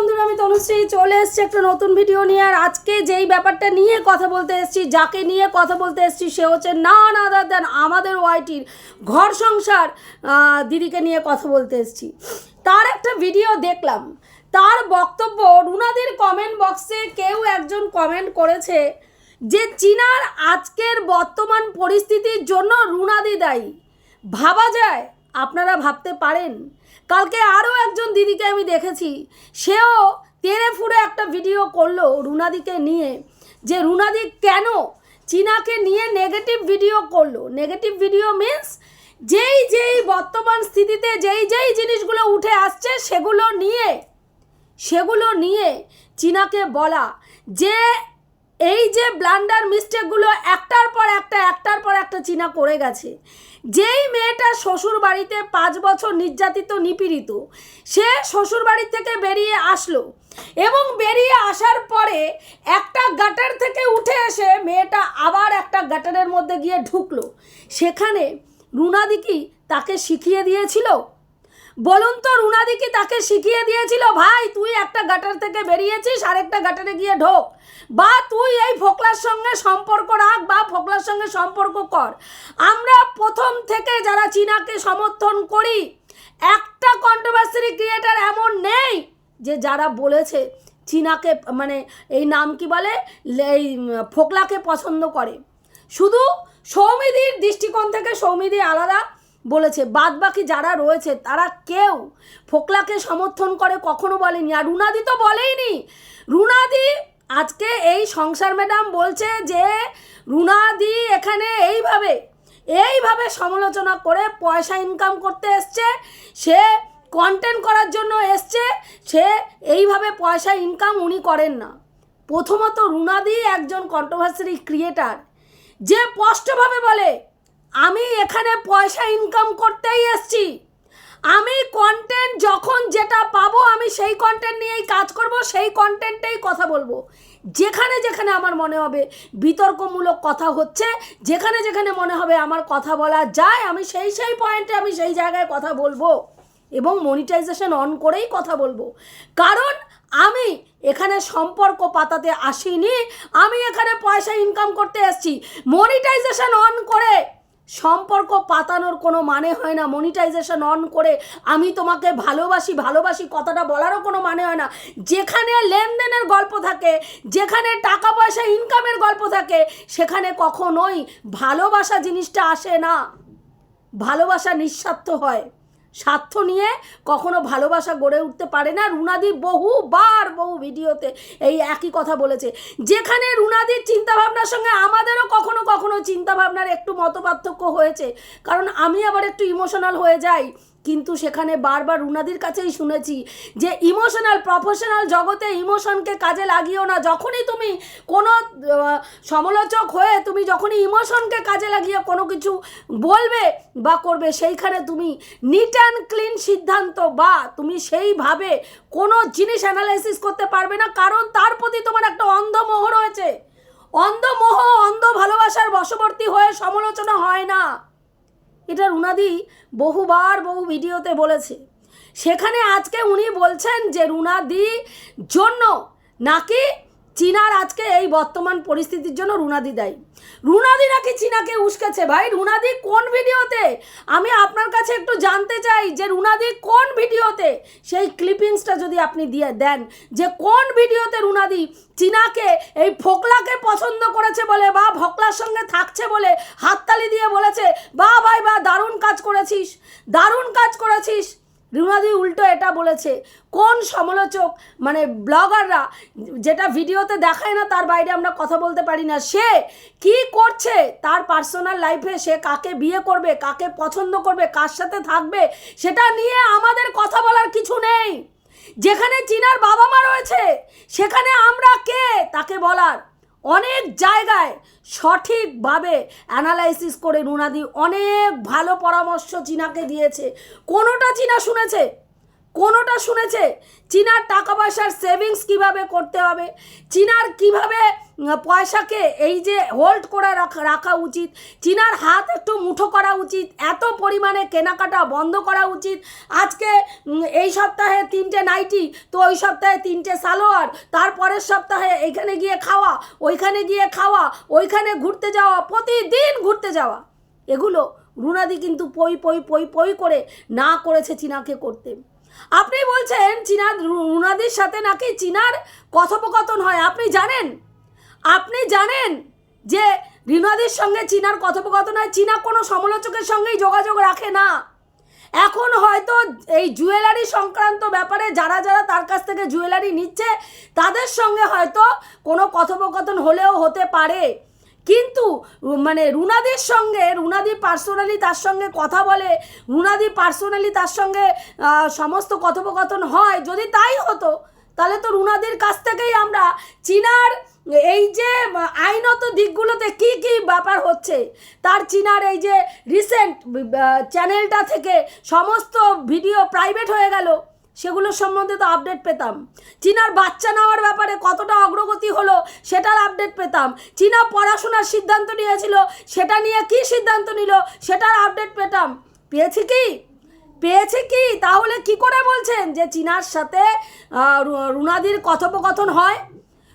বন্ধুরা, আমি তনুশ্রী চলে এসেছি একটা নতুন ভিডিও নিয়ে। আর আজকে যেই ব্যাপারটা নিয়ে কথা বলতে এসেছি, যাকে নিয়ে কথা বলতে এসেছি, সে হচ্ছে না না দেন আমাদের ওয়াইটির ঘর সংসার দিদিকে নিয়ে কথা বলতে এসেছি। তার একটা ভিডিও দেখলাম। তার বক্তব্য রুনাদির কমেন্ট বক্সে কেউ একজন কমেন্ট করেছে যে, চীনার আজকের বর্তমান পরিস্থিতির জন্য রুনাদি দায়ী ভাবা যায়? আপনারা ভাবতে পারেন। কালকে আরও একজন দিদিকে আমি দেখেছি। সেও তেরে ফুরে একটা ভিডিও করল রুনাদিকে নিয়ে, যে রুনাদি কেন চীনাকে নিয়ে নেগেটিভ ভিডিও করল? নেগেটিভ ভিডিও মিন্স যেই যেই বর্তমান স্থিতিতে যেই যেই জিনিসগুলো উঠে আসছে, সেগুলো নিয়ে সেগুলো নিয়ে চীনাকে বলা যে এই যে ব্লান্ডার মিস্টেকগুলো একটার পর একটা, একটার পর একটা চীনা করে গেছে। যেই মেয়েটা শ্বশুর বাড়িতে পাঁচ বছর নির্যাতিত, নিপীড়িত, সে শ্বশুর বাড়ি থেকে বেরিয়ে আসলো এবং বেরিয়ে আসার পরে একটা গাটার থেকে উঠে এসে মেয়েটা আবার একটা গাটারের মধ্যে গিয়ে ঢুকলো। সেখানে রুনাদি কি তাকে শিখিয়ে দিয়েছিল বলুন তো, রুনাদি কি তাকে শিখিয়ে দিয়েছিল? ভাই, তুই একটা গাটার থেকে বেরিয়েছিস, আরেকটা গাটারে গিয়ে ঢোক। বা তুই এই ফোকলার সঙ্গে সম্পর্ক রাখ, বা ফোকলার সঙ্গে সম্পর্ক কর। আমরা প্রথম থেকে যারা চীনাকে সমর্থন করি, একটা কন্ট্রোভার্সি ক্রিয়েটার এমন নেই যে যারা বলেছে চীনাকে মানে এই নাম কি বলে এই ফোকলাকে পছন্দ করে। শুধু সৌমিদির দৃষ্টিকোণ থেকে সৌমিদি আলাদা বলেছে বাদ বাকি যারা রয়েছে তারা কেউ? ফোকলাকে সমর্থন করে কখনো বলেনি। আর রুনাদি তো বলেইনি। রুনাদি আজকে এই সংসার ম্যাডাম বলছে যে, রুনাদি এখানে এইভাবে এইভাবে সমালোচনা করে পয়সা ইনকাম করতে এসছে, সে কন্টেন্ট করার জন্য এসছে, সে এইভাবে পয়সা ইনকাম উনি করেন না। প্রথমত রুনাদি একজন কন্ট্রোভার্সি ক্রিয়েটার যে স্পষ্টভাবে বলে আমি এখানে পয়সা ইনকাম করতেই এসছি। আমি কন্টেন্ট যখন যেটা পাবো, আমি সেই কন্টেন্ট নিয়েই কাজ করব, সেই কন্টেন্টেই কথা বলব। যেখানে যেখানে আমার মনে হবে বিতর্কমূলক কথা হচ্ছে, যেখানে যেখানে মনে হবে আমার কথা বলা যায়, আমি সেই সেই পয়েন্টে আমি সেই জায়গায় কথা বলব এবং মনিটাইজেশন অন করেই কথা বলব। কারণ আমি এখানে সম্পর্ক পাতাতে আসিনি, আমি এখানে পয়সা ইনকাম করতে এসেছি। মনিটাইজেশন অন করে সম্পর্ক পাতানোর কোনো মানে হয় না মনিটাইজেশন অন করে আমি তোমাকে ভালোবাসি ভালোবাসি কথাটা বলারও কোনো মানে হয় না। যেখানে লেনদেনের গল্প থাকে, যেখানে টাকা পয়সা ইনকামের গল্প থাকে, সেখানে কখনোই ভালোবাসা জিনিসটা আসে না। ভালোবাসা নিঃস্বার্থ হয়। স্বার্থ নিয়ে কখনো ভালোবাসা গড়ে উঠতে পারে না। রুনাদি বহুবার বহু ভিডিওতে এই একই কথা বলেছে। যেখানে রুনাদির চিন্তাভাবনার সঙ্গে আমাদেরও কখনো কখনো চিন্তাভাবনার একটু মতপার্থক্য হয়েছে। কারণ আমি আবার একটু ইমোশনাল হয়ে যাই। কিন্তু সেখানে বারবার রুনাদির কাছেই শুনেছি যে ইমোশনাল প্রফেশনাল জগতে ইমোশনকে কাজে লাগিও না। যখনই তুমি কোনো সমালোচক হয়ে তুমি যখনই ইমোশনকে কাজে লাগিয়ে কোনো কিছু বলবে বা করবে, সেইখানে তুমি নিট অ্যান্ড ক্লিন সিদ্ধান্ত বা তুমি সেইভাবে কোনো জিনিস অ্যানালাইসিস করতে পারবে না। কারণ তার প্রতি তোমার একটা অন্ধমোহ রয়েছে। অন্ধমোহ, অন্ধ ভালোবাসার বশবর্তী হয়ে সমালোচনা হয় না। এটা রুনাদি বহুবার বহু ভিডিওতে বলেছে। সেখানে আজকে উনি বলছেন যে রুনাদি জন্য নাকি চীনার আজকে এই বর্তমান পরিস্থিতির জন্য রুনাদি দায়ী। রুনাদি নাকি চীনাকে উস্কেছে? ভাই, রুনাদি কোন ভিডিওতে? আমি আপনার কাছে একটু জানতে চাই যে রুনাদি কোন ভিডিওতে? সেই ক্লিপিংসটা যদি আপনি দিয়ে দেন, যে কোন ভিডিওতে রুনাদি চীনাকে, এই ফোকলাকে পছন্দ করেছে বলে বা ফোকলার সঙ্গে থাকছে বলে হাততালি দিয়ে বলেছে, বা ভাই, বা দারুণ কাজ করেছিস, দারুণ কাজ করেছিস। রুনাদি উল্টো এটা বলেছে, কোন সমালোচক মানে ব্লগাররা যেটা ভিডিওতে দেখায় না, তার বাইরে আমরা কথা বলতে পারি না। সে কি করছে? তার পার্সোনাল লাইফে সে কাকে বিয়ে করবে, কাকে পছন্দ করবে, কার সাথে থাকবে, সেটা নিয়ে আমাদের কথা বলার কিছু নেই। যেখানে চীনার বাবা মা রয়েছে, সেখানে আমরা কে? তাকে বলার। অনেক জায়গায় সঠিকভাবে অ্যানালাইসিস করে রুনাদি অনেক ভালো পরামর্শ চীনাকে দিয়েছে। কোনোটা চীনা শুনেছে? কোনোটা শুনেছে? চীনার টাকা পয়সার সেভিংস কীভাবে করতে হবে? চীনার কীভাবে পয়সাকে এই যে হোল্ড করে রাখা উচিত। চীনার হাত একটু মুঠো করা উচিত। এত পরিমাণে কেনাকাটা বন্ধ করা উচিত। আজকে এই সপ্তাহে তিনটে নাইটি তো ওই সপ্তাহে তিনটে সালোয়ার, তারপরের সপ্তাহে এইখানে গিয়ে খাওয়া, ওইখানে গিয়ে খাওয়া, ওইখানে ঘুরতে যাওয়া, প্রতিদিন ঘুরতে যাওয়া। এগুলো রুনাদি কিন্তু পই পই পই পই করে না করেছে চীনাকে করতে। আপনি বলছেন চীনা রুনাদির সাথে নাকি চীনার কথোপকথন হয়, আপনি জানেন? আপনি জানেন যে রিনাদির সঙ্গে চীনার কথোপকথন হয় চীনা কোনো সমালোচকের সঙ্গেই যোগাযোগ রাখে না। এখন হয়তো এই জুয়েলারি সংক্রান্ত ব্যাপারে যারা যারা তার কাছ থেকে জুয়েলারি নিচ্ছে, তাদের সঙ্গে হয়তো কোনো কথোপকথন হলেও হতে পারে। কিন্তু মানে রুনাদির সঙ্গে, রুনাদি পার্সোনালি তার সঙ্গে কথা বলে, রুনাদি পার্সোনালি তার সঙ্গে সমস্ত কথোপকথন হয়, যদি তাই হতো, তাহলে তো রুনাদির কাছ থেকেই আমরা চীনার এই যে আইনত দিকগুলোতে কি কি ব্যাপার হচ্ছে? তার চীনার এই যে রিসেন্ট চ্যানেলটা থেকে সমস্ত ভিডিও প্রাইভেট হয়ে গেল, সেগুলোর সম্বন্ধে তো আপডেট পেতাম। চীনার বাচ্চা নেওয়ার ব্যাপারে কতটা অগ্রগতি হলো, সেটার আপডেট পেতাম। চীনা পড়াশোনার সিদ্ধান্ত নিয়েছিল, সেটা নিয়ে কি সিদ্ধান্ত নিল, সেটার আপডেট পেতাম। পেয়েছি কি? পেয়েছে কি? তাহলে কি করে বলছেন যে চীনার সাথে রুনাদির কথোপকথন হয়?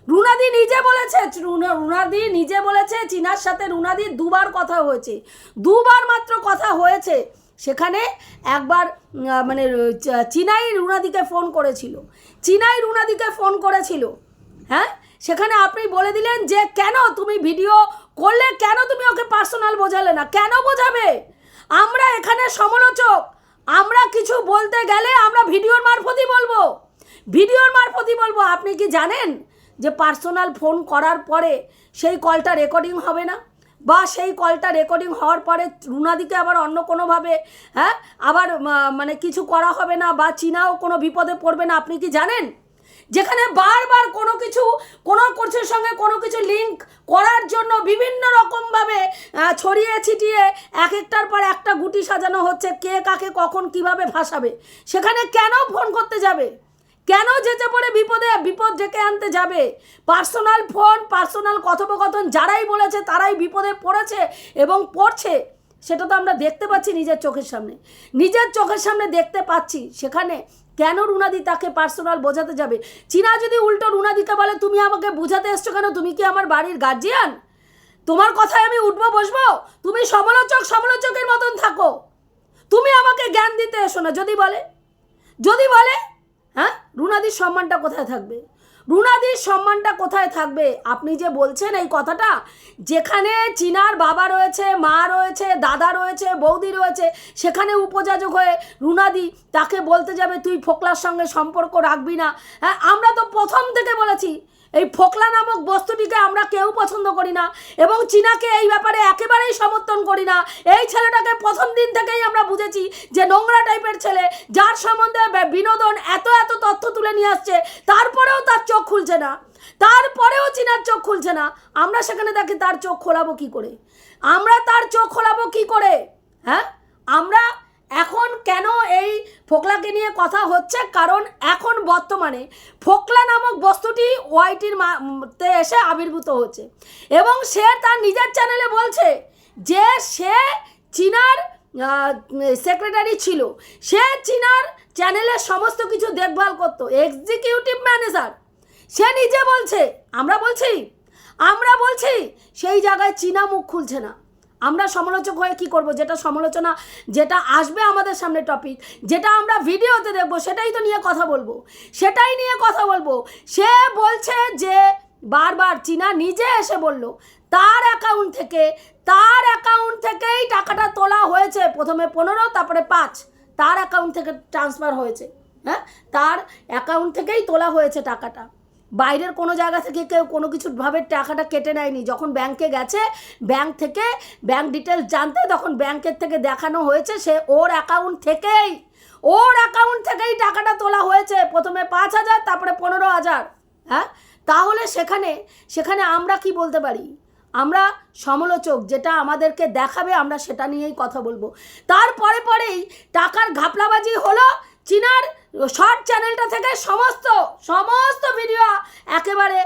রুনাদি নিজে বলেছে, রুনা- রুনাদি নিজে বলেছে, চীনার সাথে রুনাদির দুবার কথা হয়েছে। দুবার মাত্র কথা হয়েছে। সেখানে একবার মানে চীনাই রুনাদিকে ফোন করেছিল। চীনাই রুনাদিকে ফোন করেছিল। হ্যাঁ? সেখানে আপনি বলে দিলেন যে, কেন তুমি ভিডিও করলে? কেন তুমি ওকে পার্সোনাল বোঝালে না? কেন বোঝাবে? আমরা এখানে সমালোচক। আমরা কিছু বলতে গেলে আমরা ভিডিওর মারফতই বলব। ভিডিওর মারফতই বলব। আপনি কি জানেন যে পার্সোনাল ফোন করার পরে সেই কলটা রেকর্ডিং হবে না? বা সেই কলটা রেকর্ডিং হওয়ার পরে রুনাদিকে আবার অন্য কোনোভাবে হ্যাঁ? আবার মানে কিছু করা হবে না বা চীনাও কোনো বিপদে পড়বে না, আপনি কি জানেন? যেখানে বারবার কোনো কিছু, কোনো কোর্সের সঙ্গে কোনো কিছু লিঙ্ক করার জন্য বিভিন্ন রকমভাবে ছড়িয়ে ছিটিয়ে এক একটার পর একটা গুটি সাজানো হচ্ছে, কে কাকে কখন কীভাবে ভাসাবে সেখানে কেন ফোন করতে যাবে? কেন যেতে পড়ে বিপদে? বিপদ ডেকে আনতে যাবে। পার্সোনাল ফোন, পার্সোনাল কথোপকথন যারাই বলেছে তারাই বিপদে পড়েছে এবং পড়ছে। সেটা তো আমরা দেখতে পাচ্ছি নিজের চোখের সামনে। নিজের চোখের সামনে দেখতে পাচ্ছি সেখানে কেন রুনাদি তাকে পার্সোনাল বোঝাতে যাবে? চীনা যদি উল্টো রুনাদিকে বলে, তুমি আমাকে বোঝাতে এসছো কেন? তুমি কি আমার বাড়ির গার্জিয়ান তোমার কথায় আমি উঠবো, বসবো? তুমি সমালোচক, সমালোচকের মতন থাকো। তুমি আমাকে জ্ঞান দিতে এসো না। যদি বলে যদি বলে হ্যাঁ? রুনাদির সম্মানটা কোথায় থাকবে? রুনাদির সম্মানটা কোথায় থাকবে? আপনি যে বলছেন এই কথাটা, যেখানে চিনার বাবা রয়েছে, মা রয়েছে, দাদা রয়েছে, বৌদি রয়েছে, সেখানে উপযাজক হয়ে রুনাদি তাকে বলতে যাবে, তুই ফোকলার সঙ্গে সম্পর্ক রাখবি না। হ্যাঁ আমরা তো প্রথম থেকে বলেছি এই ফোকলা নামক বস্তুটিকে আমরা কেউ পছন্দ করি না এবং চীনাকে এই ব্যাপারে একেবারেই সমর্থন করি না। এই ছেলেটাকে প্রথম দিন থেকেই আমরা বুঝেছি যে নোংরা টাইপের ছেলে, যার সম্বন্ধে বিনোদন এত এত তথ্য তুলে নিয়ে আসছে, তারপরেও তার চোখ খুলছে না। তারপরেও চীনার চোখ খুলছে না। আমরা সেখানে তাকে তার চোখ খোলাবো কি করে? আমরা তার চোখ খোলাবো কি করে? হ্যাঁ? আমরা এখন কেন এই ফোকলাকে নিয়ে কথা হচ্ছে? কারণ এখন বর্তমানে ফোকলা নামক বস্তুটি ওয়াইটির মা- উম, তে এসে আবির্ভূত হচ্ছে। এবং সে তার নিজের চ্যানেলে বলছে যে সে চীনার সেক্রেটারি ছিল। সে চীনার চ্যানেলের সমস্ত কিছু দেখভাল করতো এক্সিকিউটিভ ম্যানেজার সে নিজে বলছে আমরা বলছি আমরা বলছি সেই জায়গায় চীনা মুখ খুলছে না। আমরা সমালোচক হয়ে কি করব? যেটা সমালোচনা, যেটা আসবে আমাদের সামনে টপিক যেটা আমরা ভিডিওতে দেখব, সেটাই তো নিয়ে কথা বলব। সেটাই নিয়ে কথা বলব। সে বলছে যে, বারবার চীনা নিজে এসে বলল, তার অ্যাকাউন্ট থেকে, তার অ্যাকাউন্ট থেকেই টাকাটা তোলা হয়েছে। প্রথমে পনেরো, তারপরে পাঁচ। তার অ্যাকাউন্ট থেকে ট্রান্সফার হয়েছে। হ্যাঁ? তার অ্যাকাউন্ট থেকেই তোলা হয়েছে টাকাটা। বাইরের কোনো জায়গা থেকে কেউ কোনো কিছুভাবে টাকাটা কেটে নেয়নি। যখন ব্যাংকে গেছে ব্যাংক থেকে ব্যাংক ডিটেলস জানতে তখন ব্যাংকের থেকে দেখানো হয়েছে সে ওর অ্যাকাউন্ট থেকেই, ওর অ্যাকাউন্ট থেকেই টাকাটা তোলা হয়েছে। প্রথমে পাঁচ হাজার, তারপরে পনেরো হাজার হ্যাঁ? তাহলে সেখানে সেখানে আমরা কি বলতে পারি? আমরা সমালোচক, যেটা আমাদেরকে দেখাবে, আমরা সেটা নিয়েই কথা বলব। তারপরে পরেই টাকার ঘাপলাবাজি হলো, চীনার শর্ট চ্যানেলটা থেকে সমস্ত সমস্ত ভিডিও একেবারে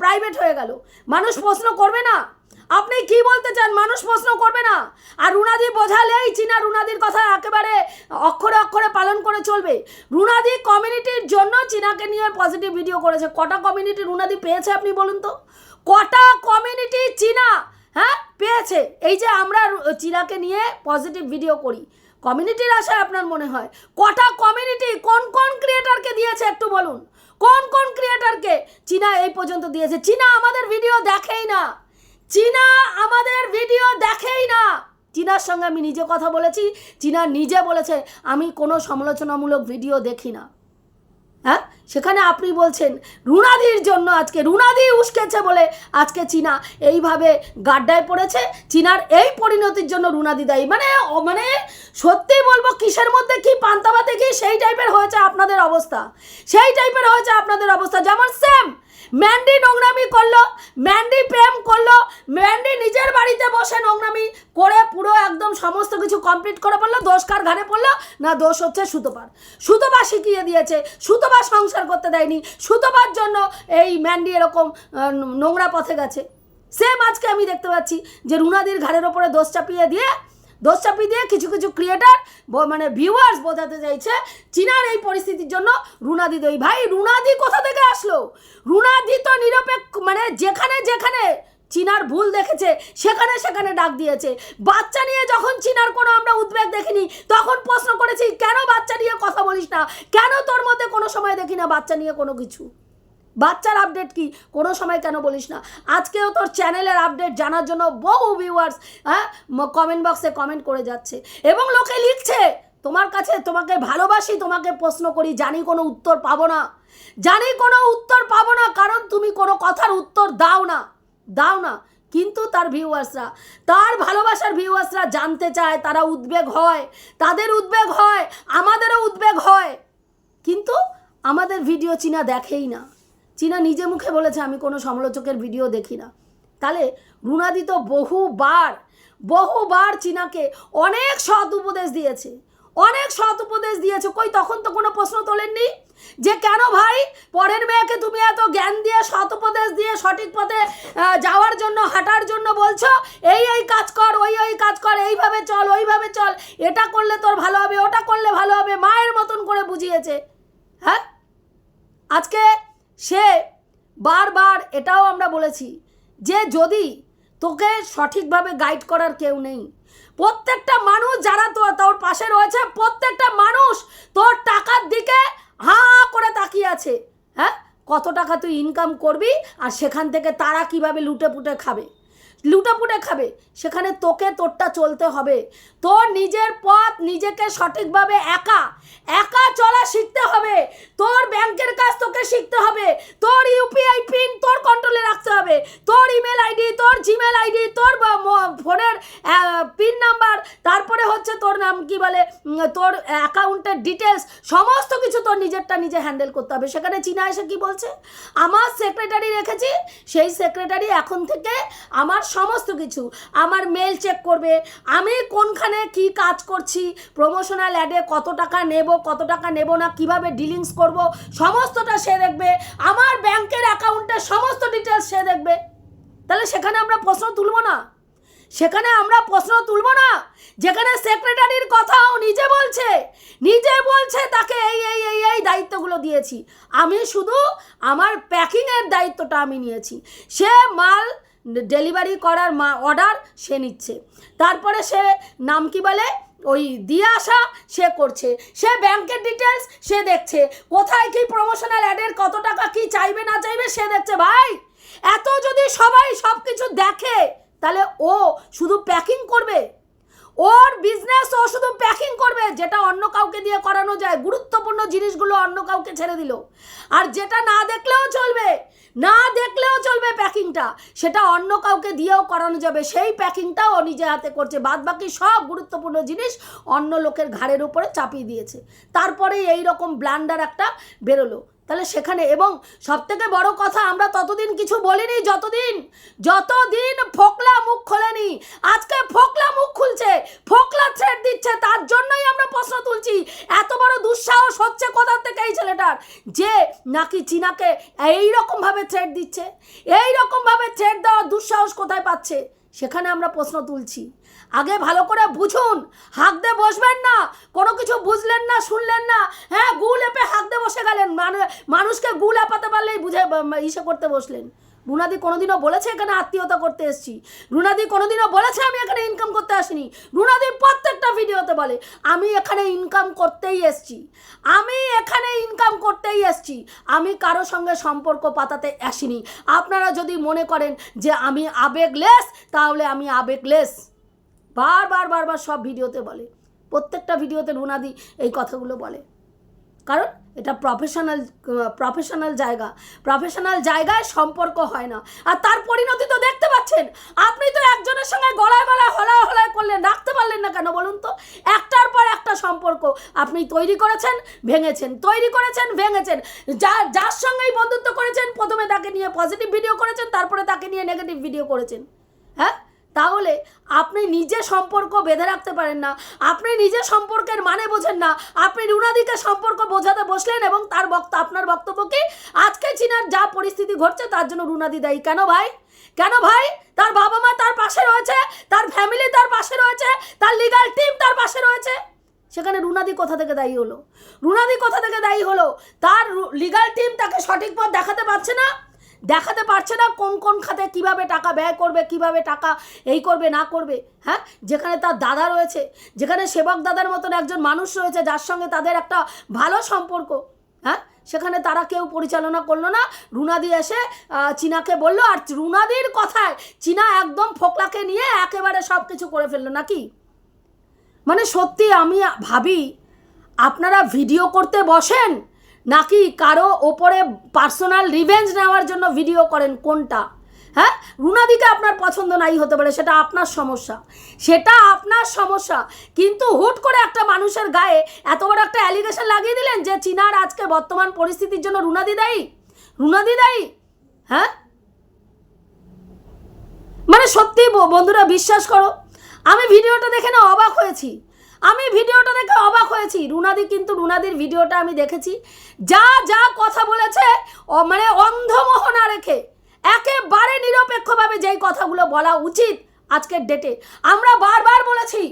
প্রাইভেট হয়ে গেল। মানুষ প্রশ্ন করবে না। আপনি কি বলতে চান? মানুষ প্রশ্ন করবে না। আর রুনাদি বোঝালেই চীনা রুনাদির কথা একেবারে অক্ষরে অক্ষরে পালন করে চলবে। রুনাদি কমিউনিটির জন্য চীনাকে নিয়ে পজিটিভ ভিডিও করেছে। কটা কমিউনিটি রুনাদি পেয়েছে আপনি বলুন তো? কটা কমিউনিটি চীনা হ্যাঁ পেয়েছে। এই যে আমরা চীনাকে নিয়ে পজিটিভ ভিডিও করি। কমিউনিটির আশায় আপনার মনে হয়? কটা কমিউনিটি কোন কোন ক্রিয়েটারকে দিয়েছে একটু বলুন? কোন কোন ক্রিয়েটারকে চীনা এই পর্যন্ত দিয়েছে। চীনা আমাদের ভিডিও দেখেই না। চীনা আমাদের ভিডিও দেখেই না। চীনার সঙ্গে আমি নিজে কথা বলেছি। চীনা নিজে বলেছে, আমি কোনো সমালোচনামূলক ভিডিও দেখি না। হ্যাঁ? সেখানে আপনি বলছেন, রুনাদির জন্য আজকে, রুনাদি উস্কেছে বলে আজকে চীনা এইভাবে গাড্ডায় পড়েছে। চীনার এই পরিণতির জন্য রুনাদি দায়ী। মানে মানে সত্যি বলব, কিসের মধ্যে কি পান্তাবাতে কি সেই টাইপের হয়েছে আপনাদের অবস্থা? সেই টাইপের হয়েছে আপনাদের অবস্থা। যেমন সেম ম্যান্ডি নোংরামি করল ম্যান্ডি প্রেম করল ম্যান্ডি নিজের বাড়িতে বসে নোংরামি করে পুরো একদম সমস্ত কিছু কমপ্লিট করে পড়ল দোষ কার ঘাড়ে পড়ল, না দোষ হচ্ছে সুতোপার। সুতোপা শিখিয়ে দিয়েছে, সুতোপা সংসার করতে দেয়নি, সুতোপার জন্য এই ম্যান্ডি এরকম নোংরা পথে গেছে। সেম আজকে আমি দেখতে পাচ্ছি যে রুনাদির ঘাড়ের ওপরে দোষ চাপিয়ে দিয়ে দোষ চাপিয়ে দিয়ে কিছু কিছু ক্রিয়েটার মানে ভিউয়ার্স বোঝাতে চাইছে চীনার এই পরিস্থিতির জন্য। রুনাদি দই ভাই, রুনাদি কোথা থেকে আসলো? রুনাদি তো নিরপেক্ষ মানে যেখানে যেখানে চীনার ভুল দেখেছে, সেখানে সেখানে ডাক দিয়েছে। বাচ্চা নিয়ে যখন চীনার কোনো আমরা উদ্বেগ দেখিনি, তখন প্রশ্ন করেছি, কেন বাচ্চা নিয়ে কথা বলিস না? কেন তোর মধ্যে কোনো সময় দেখি না বাচ্চা নিয়ে কোনো কিছু? বাচ্চার আপডেট কি? কোনো সময় কেন বলিস না। আজকেও তোর চ্যানেলের আপডেট জানার জন্য বহু ভিউয়ার্স হ্যাঁ কমেন্ট বক্সে কমেন্ট করে যাচ্ছে। এবং লোকে লিখছে, তোমার কাছে তোমাকে ভালোবাসি, তোমাকে প্রশ্ন করি, জানি কোনো উত্তর পাবো না। জানি কোনো উত্তর পাবো না, কারণ তুমি কোনো কথার উত্তর দাও না। দাও না। কিন্তু তার ভিউয়ার্সরা তার ভালোবাসার ভিউয়ার্সরা জানতে চায়, তারা উদ্বেগ হয়। তাদের উদ্বেগ হয়, আমাদেরও উদ্বেগ হয়। কিন্তু আমাদের ভিডিও চীনা দেখেই না। চীনা নিজে মুখে বলেছে, আমি কোনো সমালোচকের ভিডিও দেখি না। তাহলে রুনাদি তো বহুবার বহুবার চীনাকে অনেক সৎ উপদেশ দিয়েছে, অনেক সৎ উপদেশ দিয়েছে। কই, তখন তো কোনো প্রশ্ন তোলেননি? যে কেন ভাই, পরের মেয়েকে তুমি এত জ্ঞান দিয়ে, সৎ উপদেশ দিয়ে, সঠিক পথে যাওয়ার জন্য, হাঁটার জন্য বলছো? এই এই কাজ কর, ওই ওই কাজ কর, এইভাবে চল, ওইভাবে চল। এটা করলে তোর ভালো হবে, ওটা করলে ভালো হবে, মায়ের মতন করে বুঝিয়েছে। হ্যাঁ? আজকে সে বারবার এটাও আমরা বলেছি যে যদি তোকে সঠিকভাবে গাইড করার কেউ নেই, প্রত্যেকটা মানুষ যারা তো তোর পাশে রয়েছে, প্রত্যেকটা মানুষ তোর টাকার দিকে হা করে তাকিয়ে আছে। হ্যাঁ? কত টাকা তুই ইনকাম করবি আর সেখান থেকে তারা কীভাবে লুটে পুটে খাবে? লুটাপুটে খাবে। সেখানে তোকে তোরটা চলতে হবে। তোর নিজের পথ নিজেকে সঠিকভাবে একা একা চলা শিখতে হবে। তোর ব্যাংকের কাজ তোকে শিখতে হবে। তোর ইউপিআই পিন তোর কন্ট্রোলে রাখতে হবে। তোর ইমেল আইডি তোর জিমেল আইডি তোর ফোনের পিন নাম্বার, তারপরে হচ্ছে তোর নাম কি বলে তোর অ্যাকাউন্টের ডিটেলস সমস্ত কিছু তোর নিজেরটা নিজে হ্যান্ডেল করতে হবে। সেখানে চীনা এসে কি বলছে? আমার সেক্রেটারি রেখেছি, সেই সেক্রেটারি এখন থেকে আমার সমস্ত কিছু, আমার মেল চেক করবে। আমি কোনখানে কি কাজ করছি? প্রমোশনাল অ্যাডে কত টাকা নেব, কত টাকা নেব না, কীভাবে ডিলিংস করব, সমস্তটা সে দেখবে। আমার ব্যাংকের অ্যাকাউন্টের সমস্ত ডিটেলস সে দেখবে। তাহলে সেখানে আমরা প্রশ্ন তুলব না? সেখানে আমরা প্রশ্ন তুলব না? যেখানে সেক্রেটারির কথাও নিজে বলছে। নিজে বলছে তাকে এই এই এই এই দায়িত্বগুলো দিয়েছি। আমি শুধু আমার প্যাকিংয়ের দায়িত্বটা আমি নিয়েছি। সে মাল ডেলিভারি করার মা অর্ডার সে নিচ্ছে। তারপরে সে নাম কি বলে? ওই দিয়ে আসা সে করছে। সে ব্যাংকের ডিটেলস সে দেখছে। কোথায় কি প্রমোশনাল অ্যাডের কত টাকা কি চাইবে না চাইবে সে দেখছে। ভাই, এত যদি সবাই সব কিছু দেখে, তাহলে ও শুধু প্যাকিং করবে? ওর বিজনেস ও শুধু প্যাকিং করবে, যেটা অন্য কাউকে দিয়ে করানো যায়, গুরুত্বপূর্ণ জিনিসগুলো অন্য কাউকে ছেড়ে দিল। আর যেটা না দেখলেও চলবে, না দেখলেও চলবে প্যাকিংটা সেটা অন্য কাউকে দিয়েও করানো যাবে। সেই প্যাকিংটাও ও নিজে হাতে করছে। বাদ বাকি সব গুরুত্বপূর্ণ জিনিস অন্য লোকের ঘাড়ের উপরে চাপিয়ে দিয়েছে। তারপরে এই রকম ব্লান্ডার একটা বেরোলো। তাহলে সেখানে এবং সবথেকে বড় কথা, আমরা ততদিন কিছু বলিনি, যতদিন যতদিন ফোকলা মুখ খোলেনি। আজকে ফোকলা মুখ খুলছে, ফোকলা থ্রেড দিচ্ছে, তার জন্যই আমরা প্রশ্ন তুলছি। এত বড় দুঃসাহস হচ্ছে কোথা থেকে এই ছেলেটার? যে নাকি চীনাকে এই রকমভাবে থ্রেড দিচ্ছে এই রকমভাবে থ্রেড দেওয়ার দুঃসাহস কোথায় পাচ্ছে? সেখানে আমরা প্রশ্ন তুলছি। আগে ভালো করে বুঝুন হাঁক দিয়ে বসবেন না, কোনো কিছু বুঝলেন না, শুনলেন না হ্যাঁ গু লেপে হাঁক দিয়ে বসে গেলেন মানে মানুষকে গু লেপাতে পারলেই বুঝে ইসে করতে বসলেন। রুনাদি কোনোদিনও বলেছে এখানে আত্মীয়তা করতে এসেছি। রুনাদি কোনোদিনও বলেছে আমি এখানে ইনকাম করতে আসিনি। রুনাদি প্রত্যেকটা ভিডিওতে বলে, আমি এখানে ইনকাম করতেই এসেছি। আমি এখানে ইনকাম করতেই এসেছি। আমি কারও সঙ্গে সম্পর্ক পাতাতে আসিনি। আপনারা যদি মনে করেন যে আমি আবেগলেস, তাহলে আমি আবেগলেস। বারবার বারবার সব ভিডিওতে বলে। প্রত্যেকটা ভিডিওতে রুনাদি এই কথাগুলো বলে। কারণ এটা প্রফেশনাল প্রফেশনাল জায়গা। প্রফেশনাল জায়গায় সম্পর্ক হয় না। আর তার পরিণতি তো দেখতে পাচ্ছেন। আপনি তো একজনের সঙ্গে গলায় গলায় হলায় হলায় করলেন, রাখতে পারলেন না কেন বলুন তো? একটার পর একটা সম্পর্ক আপনি তৈরি করেছেন, ভেঙেছেন। তৈরি করেছেন, ভেঙেছেন। যা, যার সঙ্গেই বন্ধুত্ব করেছেন, প্রথমে তাকে নিয়ে পজিটিভ ভিডিও করেছেন, তারপরে তাকে নিয়ে নেগেটিভ ভিডিও করেছেন। হ্যাঁ? তাহলে আপনি নিজে সম্পর্ক বেঁধে রাখতে পারেন না। আপনি নিজে সম্পর্কের মানে বোঝেন না। আপনি রুনাদিকে সম্পর্ক বোঝাতে বসলেন এবং তার বক্ত, আপনার বক্তব্য কি? আজকে চীনার যা পরিস্থিতি ঘটছে তার জন্য রুনাদি দায়ী। কেন ভাই? কেন ভাই? তার বাবা মা তার পাশে রয়েছে, তার ফ্যামিলি তার পাশে রয়েছে, তার লিগাল টিম তার পাশে রয়েছে। সেখানে রুনাদি কোথা থেকে দায়ী হলো? রুনাদি কোথা থেকে দায়ী হলো? তার লিগাল টিম তাকে সঠিক পথ দেখাতে পারছে না? দেখাতে পারছে না কোন কোন খাতে কীভাবে টাকা ব্যয় করবে, কীভাবে টাকা এই করবে, না করবে হ্যাঁ? যেখানে তার দাদা রয়েছে, যেখানে সেবক দাদার মতন একজন মানুষ রয়েছে, যার সঙ্গে তাদের একটা ভালো সম্পর্ক হ্যাঁ? সেখানে তারা কেউ পরিচালনা করল না। রুনাদি এসে চীনাকে বলল, আর রুনাদির কথায় চীনা একদম ফোকলাকে নিয়ে একেবারে সব কিছু করে ফেলল, নাকি? মানে সত্যি আমি ভাবি, আপনারা ভিডিও করতে বসেন নাকি কারও ওপরে পার্সোনাল রিভেঞ্জ নেওয়ার জন্য ভিডিও করেন কোনটা? হ্যাঁ? রুনাদিকে আপনার পছন্দ নাই হতে পারে, সেটা আপনার সমস্যা। সেটা আপনার সমস্যা। কিন্তু হুট করে একটা মানুষের গায়ে এত বড় একটা অ্যালিগেশন লাগিয়ে দিলেন যে চীনার আজকে বর্তমান পরিস্থিতির জন্য রুনাদি দায়ী? রুনাদি দায়ী? হ্যাঁ? মানে সত্যি বন্ধুরা, বিশ্বাস করো, আমি ভিডিওটা দেখে না অবাক হয়েছি। আমি ভিডিওটা দেখে অবাক হয়েছি। রুনাদি কিন্তু, রুনাদির ভিডিওটা আমি দেখেছি। যা যা কথা বলেছে মানে অন্ধমোহনা রেখে, একেবারে নিরপেক্ষভাবে যেই কথাগুলো বলা উচিত আজকের ডেটে আমরা বারবার বলেছি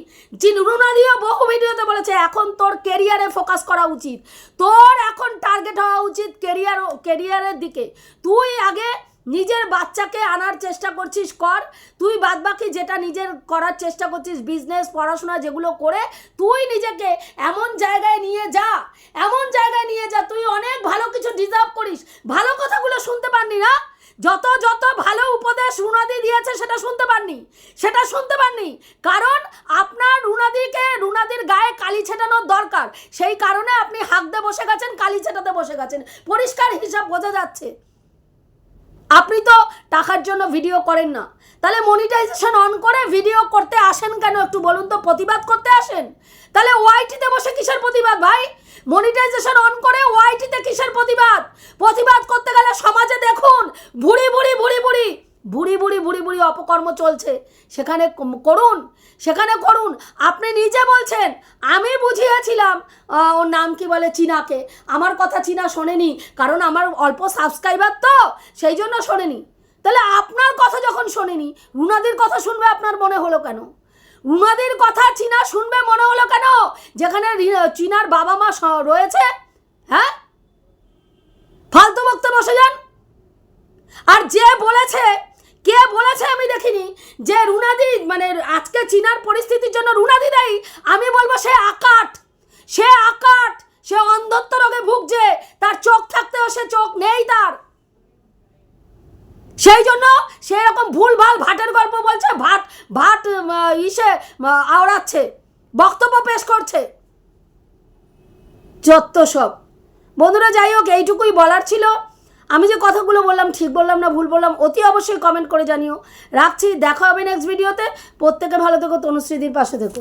যে রুনাদিও বহু ভিডিওতে বলেছে, এখন তোর কেরিয়ারে ফোকাস করা উচিত। তোর এখন টার্গেট হওয়া উচিত কেরিয়ার কেরিয়ারের দিকে। তুই আগে নিজের বাচ্চাকে আনার চেষ্টা করছিস, কর। তুই বাদবাকি যেটা নিজের করার চেষ্টা করছিস বিজনেস পড়াশোনা যেগুলো করে, তুই নিজেকে এমন জায়গায় নিয়ে যা, এমন জায়গায় নিয়ে যা, তুই অনেক ভালো কিছু ডিজার্ভ করিস। ভালো কথাগুলো শুনতে পারনি না? যত যত ভালো উপদেশ রুনাদি দিয়েছে, সেটা শুনতে পাননি? সেটা শুনতে পাননি? কারণ আপনার রুনাদিকে, রুনাদির গায়ে কালি ছেটানোর দরকার। সেই কারণে আপনি হাঁক দিয়ে বসে গেছেন, কালি ছেটাতে বসে গেছেন। পরিষ্কার হিসাব বোঝা যাচ্ছে। আপনি তো টাকার জন্য ভিডিও করেন না। তাহলে মনিটাইজেশন অন করে ভিডিও করতে আসেন কেন? একটু বলুন তো, প্রতিবাদ করতে আসেন? তাহলে ওয়াইটিতে বসে কিসের প্রতিবাদ ভাই? মনিটাইজেশন অন করে ওয়াইটিতে কিসের প্রতিবাদ? প্রতিবাদ করতে গেলে সমাজে দেখুন, ভুড়ি ভুড়ি ভুড়ি বুড়ি বুড়ি বুড়ি বুড়ি বুড়ি অপকর্ম চলছে। সেখানে করুন সেখানে করুন। আপনি নিজে বলছেন, আমি বুঝিয়েছিলাম। ওর নাম কি বলে? চীনাকে। আমার কথা চীনা শোনেনি, কারণ আমার অল্প সাবস্ক্রাইবার তো, সেই জন্য শোনেনি। তাহলে আপনার কথা যখন শোনেনি, রুনাদির কথা শুনবে আপনার মনে হলো কেন? রুনাদির কথা চীনা শুনবে মনে হলো কেন? যেখানে চীনার বাবা মা রয়েছে হ্যাঁ? ফালতু বকতে বসে যান। আর যে বলেছে কে বলেছে আমি দেখিনি? যে রুনাদি মানে আজকে চীনার পরিস্থিতির জন্য রুনাদি দেয়, আমি বলব সে আকাট। সে আকাট, সে অন্ধত্ব রোগে ভুগছে, তার চোখ থাকতেও সে চোখ নেই তার। সেই জন্য সে এরকম ভুল ভালো ভাটের গল্প বলছে, ভাট ভাট ইসে আওড়াচ্ছে, বক্তব্য পেশ করছে। যত সব। বন্ধুরা, যাই হোক, এইটুকুই বলার ছিল। আমি যে কথাগুলো বললাম, ঠিক বললাম না ভুল বললাম, অতি অবশ্যই কমেন্ট করে জানিও। রাখছি, দেখা হবে নেক্সট ভিডিওতে প্রত্যেকে ভালো থেকো তনুশ্রীদির পাশে থেকো।